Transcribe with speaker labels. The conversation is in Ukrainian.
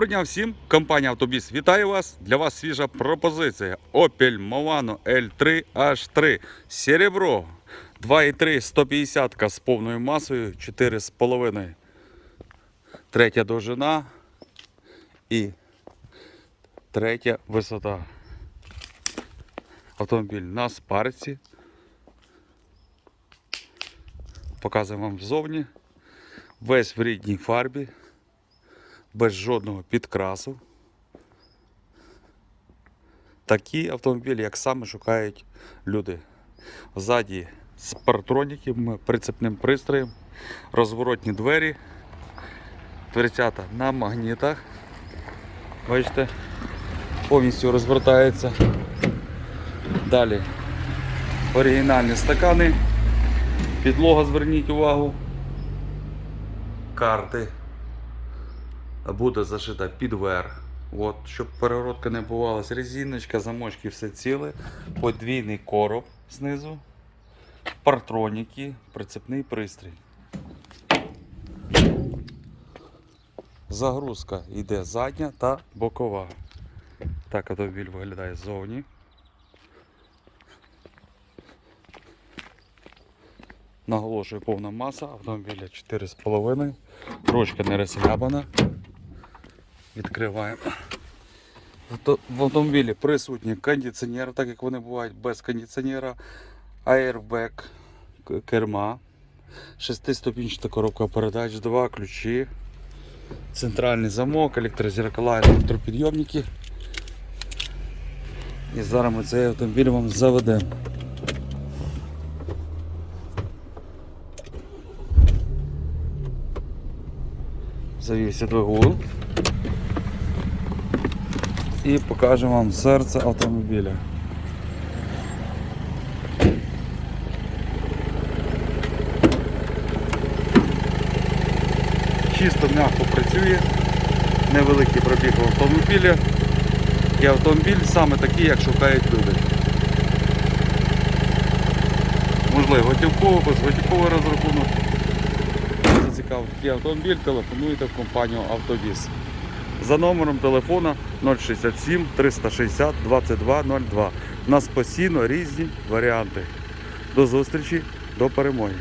Speaker 1: Доброго дня всім! Компанія Автобіс вітає вас! Для вас свіжа пропозиція. Opel Movano L3 H3 Серебро 2,3 150 з повною масою 4,5. Третя довжина і третя висота. Автомобіль на спарці. Показуємо вам ззовні. Весь в рідній фарбі без жодного підкрасу. Такі автомобілі, як саме шукають люди. Ззаді з партроніком, прицепним пристроєм, розворотні двері, дверцята на магнітах. Бачите, повністю розвертається. Далі оригінальні стакани. Підлога, зверніть увагу. Карти буде зашита під верх. От, щоб перегородка не бувалась. Резиночка, замочки, все ціле. Подвійний короб знизу. Партроніки, прицепний пристрій. Загрузка йде задня та бокова. Так автомобіль виглядає ззовні. Наголошую повна маса, автомобіля 4,5. Ручка не розсябана. Відкриваємо. В автомобілі присутній кондиціонер, так як вони бувають без кондиціонера, аербек керма, шестиступінчата коробка передач, два ключі, центральний замок, електрозеркала, електропідйомники. І зараз ми цей автомобіль вам заведемо. Завівся двигун. І покажемо вам серце автомобіля. Чисто м'яко працює, невеликий пробіг в автомобілі. І автомобіль саме такий, як шукають люди. Можливо, готівково, безготівковий розрахунок. Зацікавив такий автомобіль, телефонуйте в компанію Автобіс. За номером телефона 067 360 2202. У нас постійно різні варіанти. До зустрічі, до перемоги.